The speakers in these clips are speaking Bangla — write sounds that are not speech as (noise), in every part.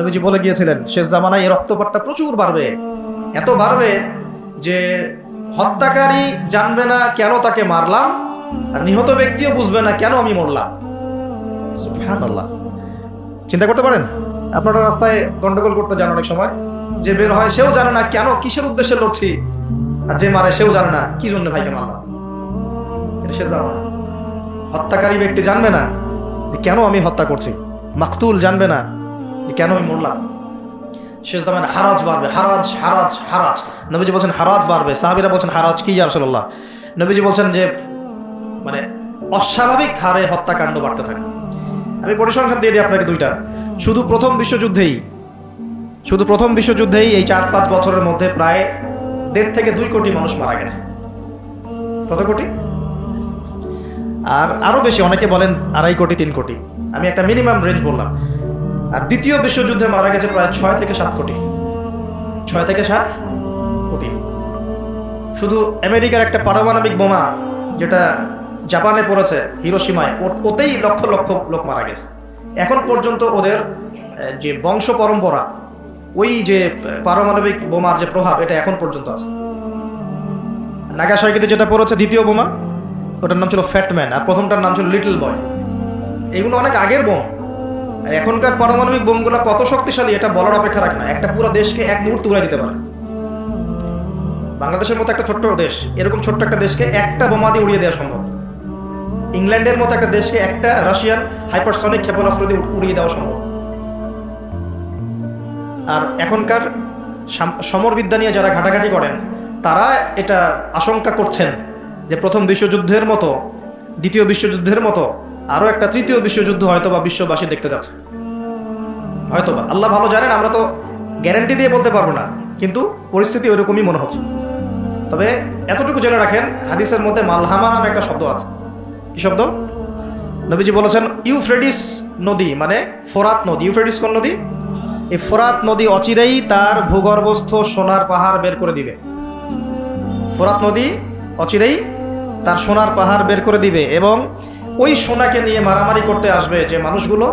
নবীজি বলে গিয়েছিলেন, শেষ জামানায় এই রক্তপাতটা প্রচুর বাড়বে। এত বাড়বে যে হত্যাকারী জানবে না কেন তাকে মারলাম, আর নিহত ব্যক্তিও বুঝবে না কেন আমি মরলাম। চিন্তা করতে পারেন, আপনারা রাস্তায় গন্ডগোল করতে যান অনেক সময়। যে বের হয় সেও জানে না কেন কিসের উদ্দেশ্যে লড়ছি, আর যে মারে সেও জানে না কি জন্য ভাইকে মারলাম। এটা শেষ জামানা। হত্যাকারী ব্যক্তি জানবে না কেন আমি হত্যা করছি। মাকতুল জানবে না কেন আমি মরলাম? শেষ জামানে হারাজ বাড়বে, হারাজ হারাজ হারাজ। নবীজি বলছেন, হারাজ বাড়বে। সাহাবিরা বলছেন, হারাজ কি রসল্লাহ নবীজি বলছেন যে মানে অস্বাভাবিক হারে হত্যাকাণ্ড বাড়তে থাকে। আমি পরিসংখ্যান দিয়ে দিই আপনাকে দুইটা। শুধু প্রথম বিশ্বযুদ্ধেই, শুধু প্রথম বিশ্বযুদ্ধেই এই চার পাঁচ বছরের মধ্যে প্রায় দেড় থেকে দুই কোটি মানুষ মারা গেছে। কত কোটি? আর আরও বেশি, অনেকে বলেন আড়াই কোটি, তিন কোটি। আমি একটা মিনিমাম রেঞ্জ বললাম। আর দ্বিতীয় বিশ্বযুদ্ধে মারা গেছে প্রায় ছয় থেকে সাত কোটি। ছয় থেকে সাত কোটি। শুধু আমেরিকার একটা পারমাণবিক বোমা যেটা জাপানে পড়েছে হিরোসীমায় ওতেই লক্ষ লক্ষ লোক মারা গেছে। এখন পর্যন্ত ওদের যে বংশ পরম্পরা, ওই যে পারমাণবিক বোমার যে প্রভাব, এটা এখন পর্যন্ত আছে। নাগাসাকিতে যেটা পড়েছে, দ্বিতীয় বোমা, ওটার নাম ছিল ফ্যাটম্যান আর প্রথমটার নাম ছিল লিটল বয় এগুলো অনেক আগের বোম। এখনকার পারমাণবিক বোমগুলো কত শক্তিশালী, এটা বলার অপেক্ষা রাখে না। একটা পুরো দেশকে এক মুহূর্তে উড়াই দিতে পারে। বাংলাদেশের মতো একটা ছোট্ট দেশ, এরকম ছোট্ট একটা দেশকে একটা বোমা দিয়ে উড়িয়ে দেওয়া সম্ভব। ইংল্যান্ডের মতো একটা দেশকে একটা রাশিয়ান হাইপারসনিক ক্ষেপণাস্ত্র দিয়ে উড়িয়ে দেওয়া সম্ভব। আর এখনকার সাম- সমরবিদ্যা নিয়ে যারা ঘাটাঘাটি করেন, তারা এটা আশঙ্কা করছেন যে প্রথম বিশ্বযুদ্ধের মতো, দ্বিতীয় বিশ্বযুদ্ধের মতো আরও একটা তৃতীয় বিশ্বযুদ্ধ হয়তো বা বিশ্ববাসী দেখতে যাচ্ছে। হয়তো বা আল্লাহ ভালো জানেন, আমরা তো গ্যারান্টি দিয়ে বলতে পারব না, কিন্তু পরিস্থিতি ওইরকমই মনে হচ্ছে। তবে এতটুকু জেনে রাখেন, হাদিসের মধ্যে মালহামা নামে একটা শব্দ আছে। কি শব্দ? নবীজি বলেছেন, ইউফ্রেডিস নদী মানে ফোরাত নদী। ইউফ্রেডিস কোন নদী? এই ফোরাত নদী অচিরেই তার ভূগর্ভস্থ সোনার পাহাড় বের করে দিবে। ফোরাত নদী অচিরেই তার সোনার পাহাড় বের করে দিবে এবং ওই সোনাকে নিয়ে মারামারি করতে আসবে যে মানুষগুলো,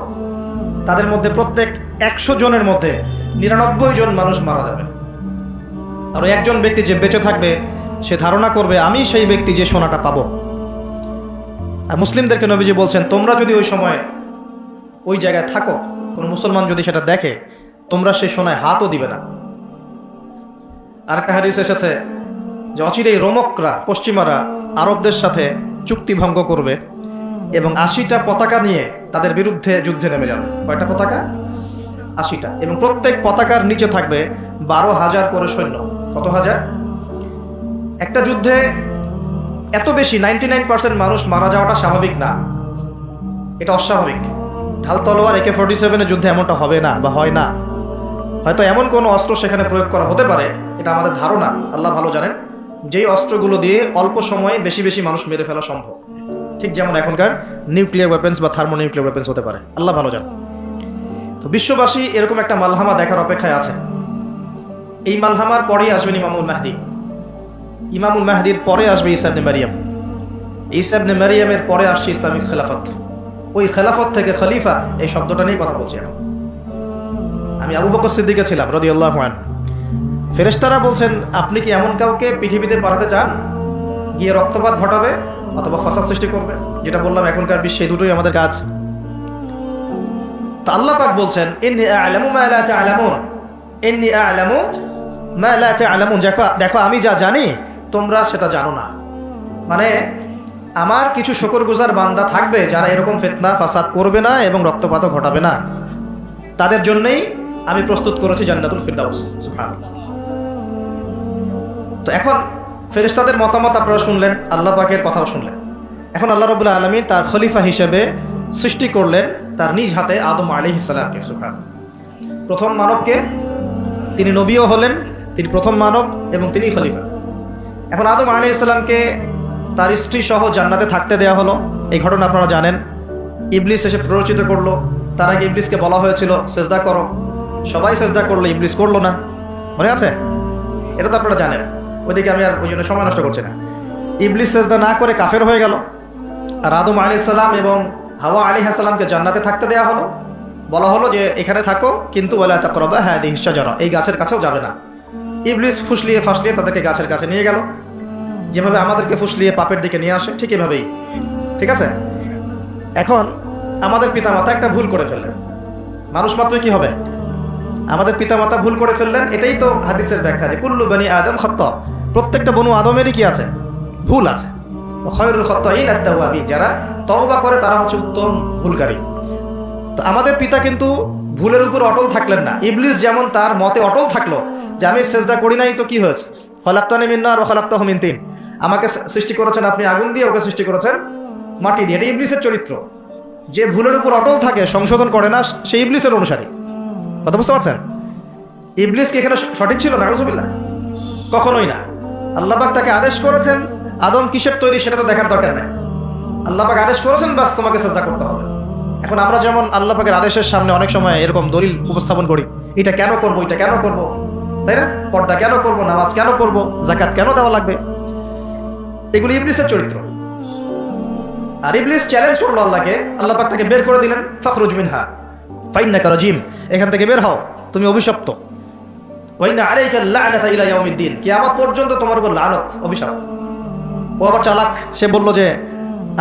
তাদের মধ্যে প্রত্যেক একশো জনের মধ্যে নিরানব্বই জন মানুষ মারা যাবে। আর একজন ব্যক্তি যে বেঁচে থাকবে, সে ধারণা করবে, আমি সেই ব্যক্তি যে সোনাটা পাবো। আর মুসলিমদেরকে নবীজি বলছেন, তোমরা যদি ওই সময় ওই জায়গায় থাকো, কোনো মুসলমান যদি সেটা দেখে, তোমরা সেই সোনায় হাতও দিবে না। আর একটা হারিস এসেছে যে অচিরেই রোমকরা, পশ্চিমারা আরবদের সাথে চুক্তি ভঙ্গ করবে। এবং আশিটা পতাকা নিয়ে তাদের বিরুদ্ধে যুদ্ধে নেমে যাবে কয়টা পতাকা? আশিটা। এবং প্রত্যেক পতাকার নিচে থাকবে বারো হাজার করে সৈন্য। কত হাজার? একটা যুদ্ধে এত বেশি, নাইনটি নাইন পার্সেন্ট মানুষ মারা যাওয়াটা স্বাভাবিক না। এটা অস্বাভাবিক। ঢাল তলোয়ার একে ফোর্টি সেভেনের যুদ্ধে এমনটা হবে না বা হয় না। হয়তো এমন কোনো অস্ত্র সেখানে প্রয়োগ করা হতে পারে, এটা আমাদের ধারণা। আল্লাহ ভালো জানেন, যেই অস্ত্রগুলো দিয়ে অল্প সময়ে বেশি বেশি মানুষ মেরে ফেলা সম্ভব। ঠিক যেমন এখনকার নিউক্লিয়ার ওয়েপেন্স বা থার্মো নিউক্লিয়ার ওয়েপেন্স হতে পারে। আল্লাহ ভালো জানেন। তো বিশ্ববাসী এরকম একটা মালহামা দেখার অপেক্ষায় আছে। এই মালহামার পরেই আসবেন ইমামুল মাহদি। ইমামুল মাহদির পরে আসবে ইসাবনে মারিয়াম। ইসাবনে মারিয়ামের পরে আসছে ইসলামিক খেলাফত। ওই খেলাফত থেকে খলিফা, এই শব্দটা নিয়ে কথা বলছি আমি আবু বকর সিদ্দিকে ছিলাম রদি আল্লাহ ফেরেশতারা বলছেন, আপনি কি এমন কাউকে পৃথিবীতে পাঠাতে চান? গিয়ে রক্তপাত ঘটাবে? অথবা ফাসাদ সৃষ্টি করবে, যেটা বললাম এখনকার বিশ্বে দুটোই আমাদের কাজ তা আল্লাহ পাক বলছেন, ইন্নি আ'লামু মা লা তা'লামুন। ইন্নি আ'লামু মা লা তা'লামুন। দেখো দেখো, আমি যা জানি, তোমরা সেটা জানো না। মানে আমার কিছু শুকরগুজার বান্দা থাকবে যারা এরকম ফিতনা ফাসাদ করবে না এবং রক্তপাতও ঘটাবে না। তাদের জন্যই আমি প্রস্তুত করেছি জান্নাতুল ফিরদাউস, সুবহানাল্লাহ। তো এখন ফেরেশতাদের মতামত আপনারা শুনলেন, আল্লাহ পাকের কথাও শুনলেন। এখন আল্লাহ রবুল্লা আলমী তার খলিফা হিসেবে সৃষ্টি করলেন তার নিজ হাতে আদম আলী ইসালামকে সুখান প্রথম মানবকে তিনি নবীও হলেন, তিনি প্রথম মানব এবং তিনি খলিফা। এখন আদম আলী ইসলামকে তার স্ত্রী সহ জান্নাতে থাকতে দেওয়া হলো। এই ঘটনা আপনারা জানেন। ইবলিস এসে প্ররোচিত করল। তার আগে ইবলিসকে বলা হয়েছিল, সেজদা করো। সবাই সেজদা করল ইবলিস করল না। মনে আছে? এটা তো আপনারা জানেন। ওইদিকে আমি আর ওই জন্য সময় নষ্ট করছি না। ইবলিস সেজদা না করে কাফের হয়ে গেল। আর আদম আলি সাল্লাম এবং হাওয়া আলী হাসালামকে জান্নাতে থাকতে দেওয়া হলো। বলা হলো যে, এখানে থাকো, কিন্তু ওলা তা তাকরবা হ্যাঁ দিহিসা জরা এই গাছের কাছেও যাবে না। ইবলিস ফুসলিয়ে ফাসলিয়ে তাদেরকে গাছের কাছে নিয়ে গেল। যেভাবে আমাদেরকে ফুসলিয়ে পাপের দিকে নিয়ে আসে, ঠিক এভাবেই। ঠিক আছে? এখন আমাদের পিতামাতা একটা ভুল করে ফেললেন। মানুষ মাত্রই কি হবে? আমাদের পিতামাতা ভুল করে ফেললেন, এটাই তো হাদিসের ব্যাখ্যা যে কুল্লু বানি আদম খত্ত। প্রত্যেকটা বনু আদমেরই কি আছে? ভুল আছে। খয়রুল খত্ত এই নাত্তাবি যারা তওবা করে তারা হচ্ছে উত্তম ভুলকারী। তো আমাদের পিতা কিন্তু ভুলের উপর অটল থাকলেন না। ইবলিস যেমন তার মতে অটল থাকল যে আমি সেজদা করি নাই, তো কি হয়েছে? ফলাক্তানি মিন্না আর ফলাক্তা হমিন তিন। আমাকে সৃষ্টি করেছেন আপনি আগুন দিয়ে, ওকে সৃষ্টি করেছেন মাটি দিয়ে। এটা ইবলিসের চরিত্র। যে ভুলের উপর অটল থাকে, সংশোধন করে না সেই ইবলিসের অনুসারী। কথা বুঝতে পারছেন? ইবলিস কি এখানে সঠিক ছিল? না আলহামদুলিল্লাহ কখনোই না। আল্লাহবাক তাকে আদেশ করেছেন, আদম কিসের তৈরি সেটা তো দেখার দরকার নেই। আল্লাহবাক আদেশ করেছেন, বাস তোমাকে চেষ্টা করতে হবে। এখন আমরা যেমন আল্লাহ পাকের আদেশের সামনে অনেক সময় এরকম দলিল উপস্থাপন করি, এটা কেন করব, এটা কেন করব? তাই না? পর্দা কেন করব, নামাজ কেন করব জাকাত কেন দেওয়া লাগবে? এগুলি ইবলিসের চরিত্র। আর ইবলিস চ্যালেঞ্জ করল আল্লাহকে আল্লাহ পাক তাকে বের করে দিলেন, ফখরুজ মিনহা। ফাইন্না কারাজিম এখান থেকে বের হও, তুমি অভিশপ্ত। ওয়াইনা আলাইকা লা'নাতা ইলা ইয়াউমিদ্দিন, কিয়ামত পর্যন্ত তোমার উপর লানত, অভিশাপ। ও আবার চালাক, সে বলল যে,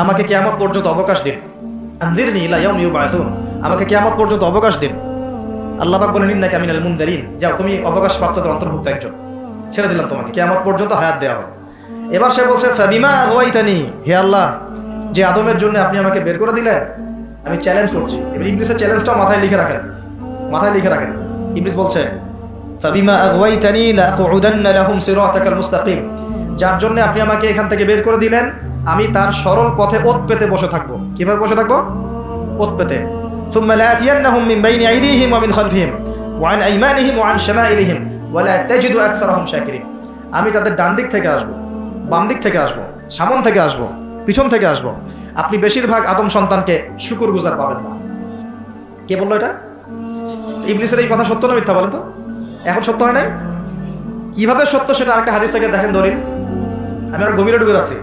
আমাকে কিয়ামত পর্যন্ত অবকাশ দিন। আনজিরনি ইলা ইয়াউমি ইউবআসুন আমাকে কিয়ামত পর্যন্ত অবকাশ দিন। আল্লাহ পাক বলেন, ইন্নাকা মিনাল মুনদারিন যাও, তুমি অবকাশ প্রাপ্তদের অন্তর্ভুক্ত একজন। ছেড়ে দিলাম তোমাকে, কিয়ামত পর্যন্ত হায়াত দেওয়া হবে। এবার সে বলছে, ফাবিমা আগাইতানি হে আল্লাহ, যে আদমের জন্য আপনি আমাকে বের করে দিলেন আমি চ্যালেঞ্জ করছি এবার ইবলিসের চ্যালেঞ্জটাও মাথায় লিখে রাখেন মাথায় লিখে রাখেন ইবলিস বলছে ফাবিমা আগাইতানি লাআকুদান্না লাহুম সিরাতাকাল মুস্তাকিম যার জন্য আপনি আমাকে এখান থেকে বের করে দিলেন আমি তার সরল পথে ওত পেতে বসে থাকবো কিভাবে বসে থাকবো ওত পেতে ثم لآتينهم من بين أيديهم ومن خلفهم وعن أيمانهم وعن شمائلهم ولا تجد أكثرهم شاكرين আমি তাদের ডান দিক থেকে আসবো বাম দিক থেকে আসবো সামন থেকে আসবো পিছন থেকে আসবো আপনি বেশিরভাগ আদম সন্তানকে শুকুর গুজার পাবেন না। কে বলল এটা? ইবলিসের এই কথা সত্য না মিথ্যা বলেন তো। এখন সত্য হয় নাই? কীভাবে সত্য সেটা আরেকটা হাদিস থেকে দেখেন দলিল। আমি আর গভীরে ডুবে যাচ্ছি।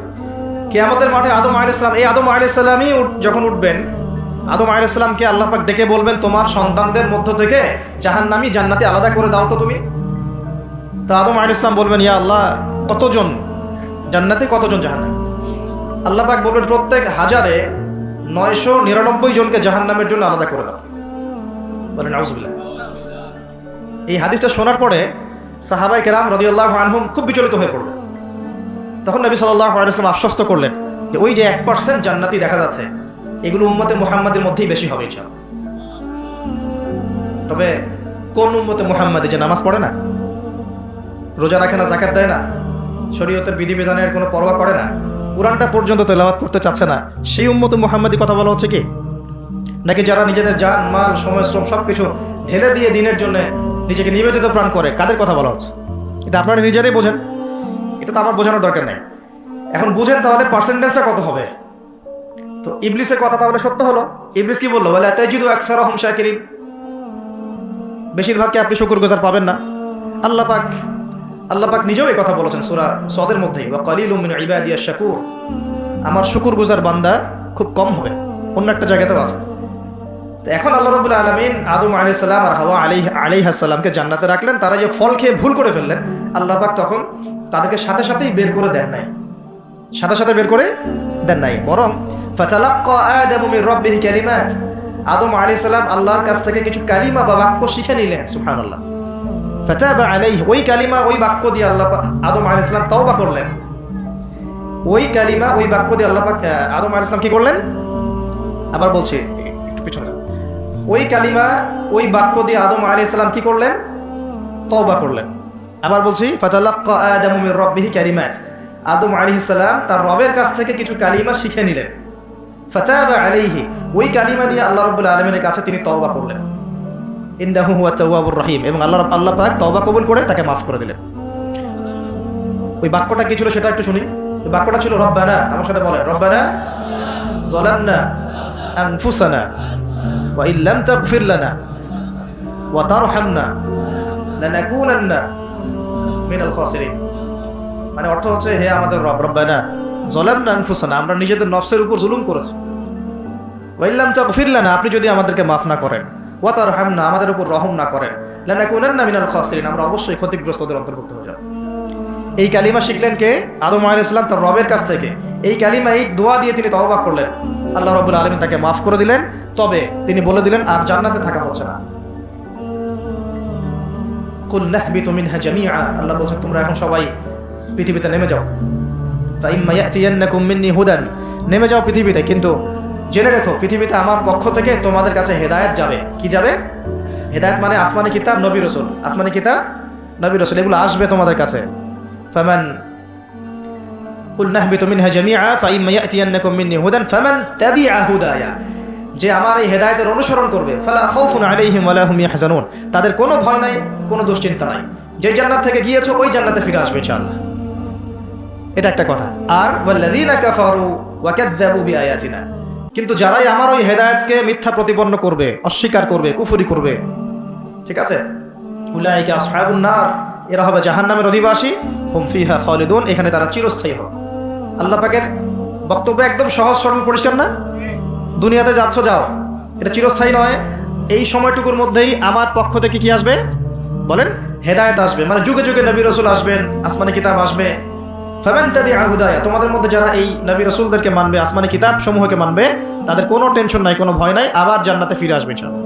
কেয়ামতের মাঠে আদম আলাইসালাম এই আদম আলাইসালামই যখন উঠবেন, আদম আলাইসালামকে আল্লাহ পাক ডেকে বলবেন, তোমার সন্তানদের মধ্য থেকে জাহান্নামি জান্নাতি আলাদা করে দাও তো তুমি। তা আদম আলাইসালাম বলবেন, ইয়া আল্লাহ, কতজন? জান্নাতে কতজন জাহান্নামী? আল্লাহ পাক বলবেন, প্রত্যেক হাজারে নয়শো নিরানব্বই জনকে জাহান্নামের জন্য আলাদা করে দাও। বলেন এই হাদিসটা শোনার পরে সাহাবাই কেরাম রদিউল্লাহ আনহুম খুব বিচলিত হয়ে পড়ল তখন নবী সাল্লাহ আলাইসলাম আশ্বস্ত করলেন যে ওই যে এক পার্সেন্ট জান্নাতি দেখা যাচ্ছে, এগুলো উম্মতে মুহাম্মাদের মধ্যেই বেশি হবে ইনশাল তবে কোন উম্মতে মুহাম্মাদি যে নামাজ পড়ে না? রোজা রাখে না জাকাত দেয় না, শরীয়তের বিধিবিধানের কোনো পরোয়া করে না? কোরআনটা পর্যন্ত তেলাওয়াত করতে চাচ্ছে না। সেই উম্মতে মুহাম্মাদি কথা বলা হচ্ছে কি? নাকি যারা নিজেদের যান মাল, সময়, শ্রম সব কিছু ঢেলে দিয়ে দিনের জন্য নিজেকে নিবেদিত প্রাণ করে, কাদের কথা বলা হচ্ছে? এটা আপনারা নিজেরাই বোঝেন। এটা তো আমার বোঝানোর দরকার নেই। এখন বুঝেন তাহলে পার্সেন্টেজটা কত হবে? তো ইবলিসের কথা তাহলে সত্য হলো। ইবলিস কি বলল? বলে তাইজুদু আকসার রহম শাকিরিন। বেশিরভাগকে আপনি শুকুর গোজার পাবেন না। আল্লাহ পাক আল্লাহ পাক নিজেও এই কথা বলেছেন সুরা সদের মধ্যেই আমার শুকুর গুজার বান্দা খুব কম হবে অন্য একটা জায়গাতেও আছে। তো এখন আল্লাহ রবুল্লা আলমিন আদম আলি সাল্লাম আর হাওয়া আলি আলি হাসাল্লামকে জান্নাতে রাখলেন, তারা যে ফল খেয়ে ভুল করে ফেললেন, আল্লাহ পাক তখন তাদেরকে সাথে সাথেই বের করে দেন নাই। সাথে সাথে বের করে দেন নাই, বরং আদামু আলাইহিস সালাম আল্লাহর কাছ থেকে কিছু কালিমা বা বাক্য শিখে নিলেন, সুবহানাল্লাহ। ফাতাবা আলাইহি, ওই কালিমা, ওই বাক্য দিয়ে আল্লাহ আদম আলাইহিস সালাম তওবা করলেন। ওই কালিমা, ওই বাক্য দিয়ে আল্লাহ পাক আদম আলাইহিস সালাম কি করলেন? আবার বলছি, একটু পিছনে ওই কালিমা, ওই বাক্য দিয়ে আদম আলাইহিস সালাম কি করলেন? তওবা করলেন। আবার বলছি, ফাতালাক্কা আদামু মির রাব্বিহি কালিমাত। আদম আলাইহিস সালাম তার রবের কাছ থেকে কিছু কালিমা শিখে নিলেন। ফাতাবা আলাইহি, ওই কালিমা দিয়ে আল্লাহ রাব্বুল আলামিনের কাছে তিনি তওবা করলেন। ইন্দাহু হুয়া তাওয়াবুর রহিম এবং আল্লাহ আল্লাহ পাক তওবা কবুল করে তাকে মাফ করে দিলেন। ওই বাক্যটা কি ছিল সেটা একটু শুনি। বাক্যটা ছিল, রব্বানা আমার সাথে বলেন, রব্বানা যালামনা আনফুসানা ওয়া ইল্লাম তাগফির লানা ওয়া তারহামনা লানাকুনান্না মিনাল খাসিরিন। মানে অর্থ হচ্ছে, হে আমাদের রব, রব্বানা জলামনা আনফুসানা, আমরা নিজেদের নফসের উপর জুলুম করেছি। ওয়াইল্লাম তাগফির লানা, আপনি যদি আমাদেরকে মাফ না করেন ওয়াতার হামনা আমাদের উপর রহম না করেন। আমরা অবশ্যই ক্ষতিগ্রস্তদের অন্তর্ভুক্ত হয়ে যাব। এই কালিমা শিখলেন কে? আদম আলাইহিস সালাম, তার রবের কাছ থেকে। এই কালিমা এই দোয়া দিয়ে তিনি তওবা করলেন। আল্লাহ রাব্বুল আলামিন তাকে মাফ করে দিলেন। তবে তিনি বলে দিলেন, আর জান্নাতে থাকা হচ্ছে না। কুল তোমরা এখন সবাই পৃথিবীতে নেমে যাও। নেমে যাও পৃথিবীতে, কিন্তু জেনে রেখো, পৃথিবীতে আমার পক্ষ থেকে তোমাদের কাছে হেদায়েত যাবে। কি যাবে? হেদায়ত মানে আসমানি কিতাব, নবী রসুল। আসমানি কিতাব, নবী রসুল, এগুলো আসবে তোমাদের কাছে। যে আমার এই হেদায়েতের অনুসরণ করবে তাদের কোনো ভয় নাই, কোনো দুশ্চিন্তা নাই। যে জান্নাত থেকে গিয়েছো, ওই জান্নাতে ফিরে আসবে, ইনশাআল্লাহ। এটা একটা কথা। আর কিন্তু যারাই আমার ওই হেদায়েতকে মিথ্যা প্রতিপন্ন করবে, অস্বীকার করবে, কুফুরি করবে, ঠিক আছে? নার, এরা হবে জাহান্নামের অধিবাসী, হুম ফিহা খালিদুন, এখানে তারা চিরস্থায়ী হবে। আল্লাহ পাকের বক্তব্য একদম সহজ, সরল, পরিষ্কার না? দুনিয়াতে যাচ্ছ, যাও। এটা চিরস্থায়ী নয়। এই সময়টুকুর মধ্যেই আমার পক্ষ থেকে কি আসবে? বলেন, হেদায়ত আসবে। মানে যুগে যুগে নবী রসুল আসবেন, আসমানি কিতাব আসবে। তোমাদের মধ্যে যারা এই নবী রসুলদেরকে মানবে, আসমানি কিতাব সমূহকে মানবে, তাদের কোনো টেনশন নাই, কোনো ভয় নাই, আবার জান্নাতে ফিরে আসবে ইনশাআল্লাহ।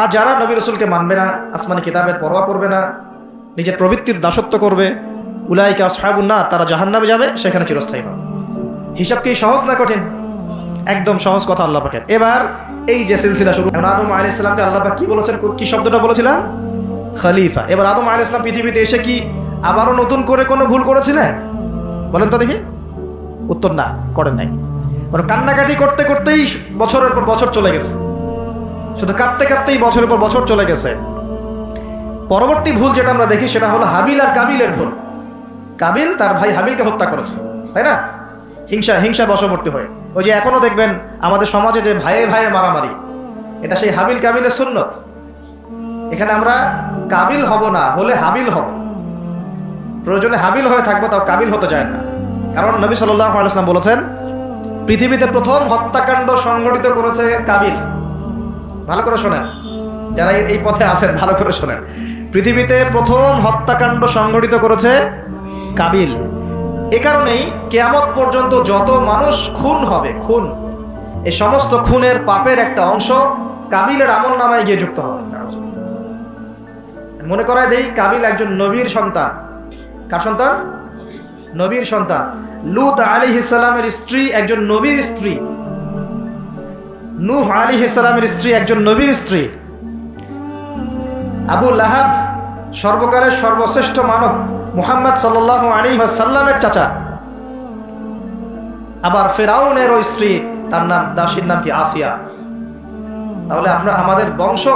আর যারা নবী রসুলকে মানবে না, আসমানি কিতাবের পরোয়া করবে না, নিজের প্রবৃত্তির দাসত্ব করবে, উলাইকে না তারা জাহান্নামে যাবে, সেখানে চিরস্থায়ী হবে। হিসাব কি সহজ না কঠিন? একদম সহজ কথা আল্লাহ পাকের। এবার এই যে সিলসিলা শুরু আদম আলী ইসলামকে আল্লাহ পাক কি বলেছেন, কি শব্দটা বলেছিলাম? খালিফা। এবার আদম আলী ইসলাম পৃথিবীতে এসে কি আবারও নতুন করে কোনো ভুল করেছিলেন? বলেন তো দেখি। উত্তর না করেন নাই। মানে কান্নাকাটি করতে করতেই বছরের পর বছর চলে গেছে। শুধু কাঁদতে কাঁদতেই বছরের পর বছর চলে গেছে। পরবর্তী ভুল যেটা আমরা দেখি, সেটা হলো হাবিল আর কাবিলের ভুল। কাবিল তার ভাই হাবিলকে হত্যা করেছে, তাই না? হিংসা হিংসা বশবর্তী হয়ে। ওই যে এখনও দেখবেন, আমাদের সমাজে যে ভাইয়ে ভাইয়ে মারামারি, এটা সেই হাবিল কাবিলের সুন্নত। এখানে আমরা কাবিল হব না, হলে হাবিল হব। প্রয়োজনে হাবিল হয়ে থাকব তাও কাবিল হতে চায় না। কারণ নবী সাল্লাহ বলেছেন, পৃথিবীতে প্রথম হত্যাকাণ্ড সংগঠিত করেছে কাবিল। ভালো করে শোনেন। যারা এই- এই পথে আছেন, ভালো করে শোনেন। পৃথিবীতে প্রথম হত্যাকাণ্ড সংগঠিত করেছে কাবিল। এ কারণেই কেয়ামত পর্যন্ত যত মানুষ খুন হবে, খুন এই সমস্ত খুনের পাপের একটা অংশ কাবিলের আমল নামায় গিয়ে যুক্ত হবে। মনে করায় দেই, কাবিল একজন নবীর সন্তান। কার সন্তান? নবীর সন্তান। লুত আলী ইসলামের স্ত্রী একজন নবীর স্ত্রী। নূহ আলী ইসলামের স্ত্রী একজন নবীর স্ত্রী। আবু লাহাব সর্বকালের সর্বশ্রেষ্ঠ মানব, মুহাম্মদ সাল্লাহ আলী সাল্লামের চাচা। আবার ফেরাউনের ওই স্ত্রী, তার নাম, দাসীর নাম কি? আসিয়া। তাহলে আমরা আমাদের বংশ,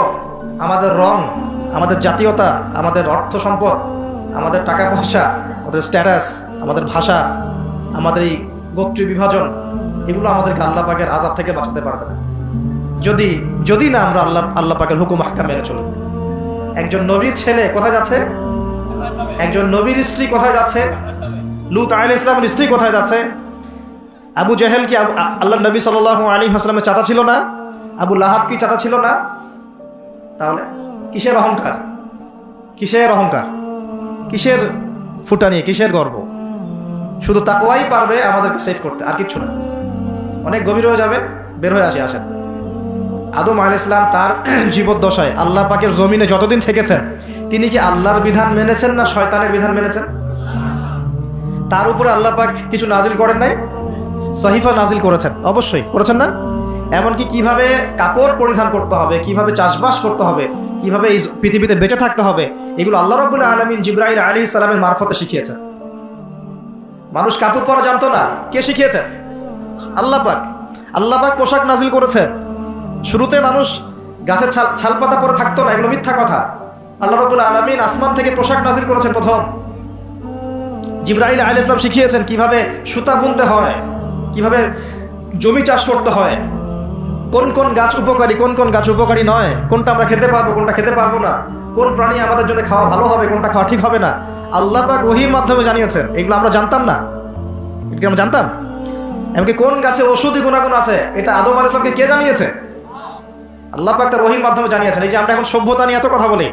আমাদের রং, আমাদের জাতীয়তা, আমাদের অর্থ সম্পদ আমাদের টাকা পয়সা, আমাদের স্ট্যাটাস আমাদের ভাষা, আমাদের এই গোত্রীয় বিভাজন, এগুলো আমাদেরকে আল্লাহ পাকের আজাব থেকে বাঁচাতে পারবে না। যদি যদি না আমরা আল্লাহ আল্লাহ পাকের হুকুম হাক্কা মেনে চলি। একজন নবীর ছেলে কোথায় যাচ্ছে? একজন নবীর স্ত্রী কোথায় যাচ্ছে? লুত আল ইসলামের স্ত্রী কোথায় যাচ্ছে? আবু জাহেল কি আল্লাহ নবী সাল আলী হাসলামের চাচা ছিল না? আবু লাহাব কি চাচা ছিল না? তাহলে কিসের অহংকার? কিসের অহংকার? কিসের ফুটানি, কিসের গর্ব? শুধু তাকওয়াই পারবে আমাদেরকে সেভ করতে, আর কিচ্ছু না। অনেক গভীর হয়ে যাবে, বের হয়ে আসে, আসেন। আদম আল ইসলাম তার (clears throat) জীবদ্দশায় আল্লাহ পাকের জমিনে যতদিন থেকেছেন, তিনি কি আল্লাহর বিধান মেনেছেন না শয়তানের বিধান মেনেছেন? তার উপরে আল্লাহ পাক কিছু নাজিল করেন নাই? সহিফা নাজিল করেছেন। অবশ্যই, করেছেন না? এমনকি কীভাবে কাপড় পরিধান করতে হবে, কীভাবে চাষবাস করতে হবে, কীভাবে এই পৃথিবীতে বেঁচে থাকতে হবে, এগুলো আল্লাহ রব্বুল আলমিন জিব্রাহিল আলী সালামের মারফতে শিখিয়েছেন। মানুষ কাপড় পরা জানতো না, কে শিখিয়েছেন? আল্লাহ পাক। আল্লাহ পাক পোশাক নাজিল করেছেন। শুরুতে মানুষ গাছের ছাল ছালপাতা পরে থাকতো না, এগুলো মিথ্যা কথা। আল্লাহ রবুল্লা আলমিন আসমান থেকে পোশাক নাজিল করেছেন প্রথম। জিব্রাহিল আল ইসলাম শিখিয়েছেন কীভাবে সুতা বুনতে হয়, কীভাবে জমি চাষ করতে হয় কোন কোন গাছ উপকারী, কোন কোন গাছ উপকারী নয়? কোনটা আমরা খেতে পারব, কোনটা খেতে পারব না? কোন প্রাণী আমাদের জন্য খাওয়া ভালো হবে, কোনটা খাওয়া ঠিক হবে না? আল্লাহ পাক ওহির মাধ্যমে জানিয়েছেন। এগুলো আমরা জানতাম না। কি আমরা জানতাম? এমনকি কোন গাছে ওষুধি গুণাগুণ আছে? এটা আদম আল ইসলামকে কে জানিয়েছে? আল্লাহ পাক তার রহির মাধ্যমে জানিয়েছেন। এই যে আমরা এখন সভ্যতা নিয়ে এত কথা বলি,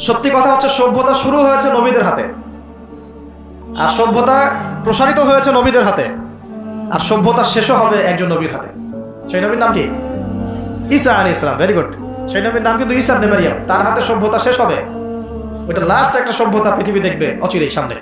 সত্যি কথা হচ্ছে সভ্যতা শুরু হয়েছে নবীদের হাতে। আর সভ্যতা প্রসারিত হয়েছে নবীদের হাতে। আর সভ্যতা শেষও হবে একজন নবীর হাতে। সেই নবীর নাম কি? ঈসা আলী ইসলাম ভেরি গুড সেই নবীর নাম কিন্তু ঈসা নেমারিয়াম তার হাতে সভ্যতা শেষ হবে। ওইটা লাস্ট একটা সভ্যতা পৃথিবী দেখবে অচিরেই সামনে।